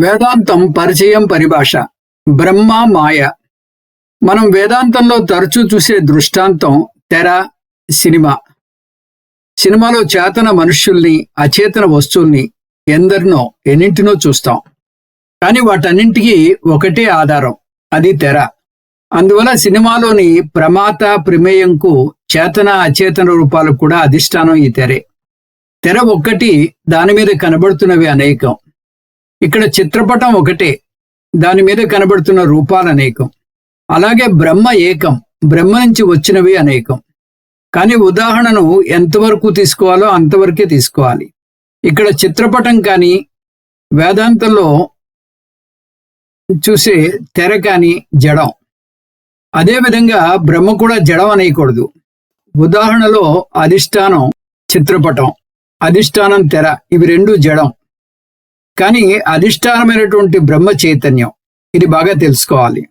వేదాంతం పరిచయం పరిభాష. బ్రహ్మ మాయ. మనం వేదాంతంలో తరచూ చూసే దృష్టాంతం తెర సినిమా. సినిమాలో చేతన మనుష్యుల్ని అచేతన వస్తువుల్ని ఎందరినో ఎన్నింటినో చూస్తాం. కానీ వాటన్నింటికీ ఒకటే ఆధారం అది తెర. అందువల్ల సినిమాలోని ప్రమాత ప్రమేయంకు చేతన అచేతన రూపాలకు కూడా అధిష్టానం ఈ తెరే. తెర ఒక్కటి దాని మీద కనబడుతున్నవి అనేకం. ఇక్కడ చిత్రపటం ఒకటే. దాని మీద కనబడుతున్న రూపాలు అనేకం. అలాగే బ్రహ్మ ఏకం. బ్రహ్మ నుంచి వచ్చినవి అనేకం. కానీ ఉదాహరణను ఎంతవరకు తీసుకోవాలో అంతవరకే తీసుకోవాలి. ఇక్కడ చిత్రపటం కానీ వేదాంతంలో చూసే తెర కానీ జడం. అదేవిధంగా బ్రహ్మ కూడా జడం అనేయకూడదు. ఉదాహరణలో అధిష్టానం చిత్రపటం అధిష్టానం తెర ఇవి రెండు జడం. కానీ అధిష్టానమైనటువంటి బ్రహ్మ చైతన్యం. ఇది బాగా తెలుసుకోవాలి.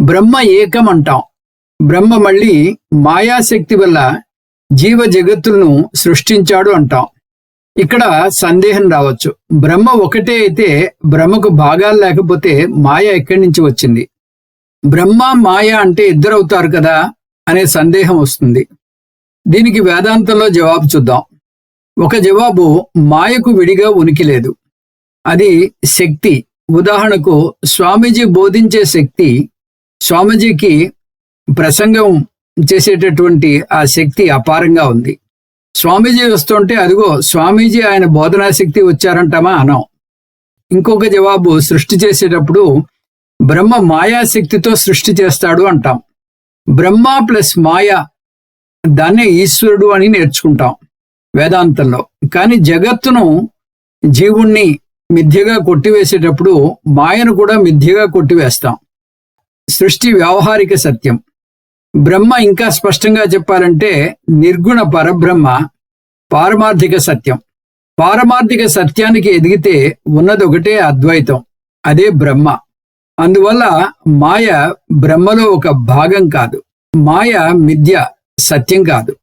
బ్రహ్మ ఏకం అంటాం. బ్రహ్మ మళ్ళీ మాయాశక్తి వల్ల జీవ జగత్తులను సృష్టించాడు అంటాం. ఇక్కడ సందేహం రావచ్చు. బ్రహ్మ ఒకటే అయితే బ్రహ్మకు భాగాలు లేకపోతే మాయ ఎక్కడి నుంచి వచ్చింది? బ్రహ్మ మాయ అంటే ఇద్దరవుతారు కదా అనే సందేహం వస్తుంది. దీనికి వేదాంతంలో జవాబు చూద్దాం. ఒక జవాబు మాయకు విడిగా ఉనికి లేదు అది శక్తి. ఉదాహరణకు స్వామీజీ బోధించే శక్తి స్వామీజీకి ప్రసంగం చేసేటటువంటి ఆ శక్తి అపారంగా ఉంది. స్వామీజీ వస్తుంటే అదిగో స్వామీజీ ఆయన బోధనా శక్తి వచ్చారంటామా అనం ఇంకొక జవాబు సృష్టి చేసేటప్పుడు బ్రహ్మ మాయాశక్తితో సృష్టి చేస్తాడు అంటాం. బ్రహ్మ ప్లస్ మాయ దాన్నే ఈశ్వరుడు అని నేర్చుకుంటాం వేదాంతంలో. కానీ జగత్తును జీవుణ్ణి మిథ్యగా కొట్టివేసేటప్పుడు మాయను కూడా మిథ్యగా కొట్టివేస్తాం. సృష్టి వ్యావహారిక సత్యం. బ్రహ్మ ఇంకా స్పష్టంగా చెప్పాలంటే నిర్గుణ పరబ్రహ్మ పారమార్థిక సత్యం. పారమార్థిక సత్యానికి ఎదిగితే ఉన్నదొకటే అద్వైతం అదే బ్రహ్మ. అందువల్ల మాయ బ్రహ్మలో ఒక భాగం కాదు. మాయ మిథ్య సత్యం కాదు.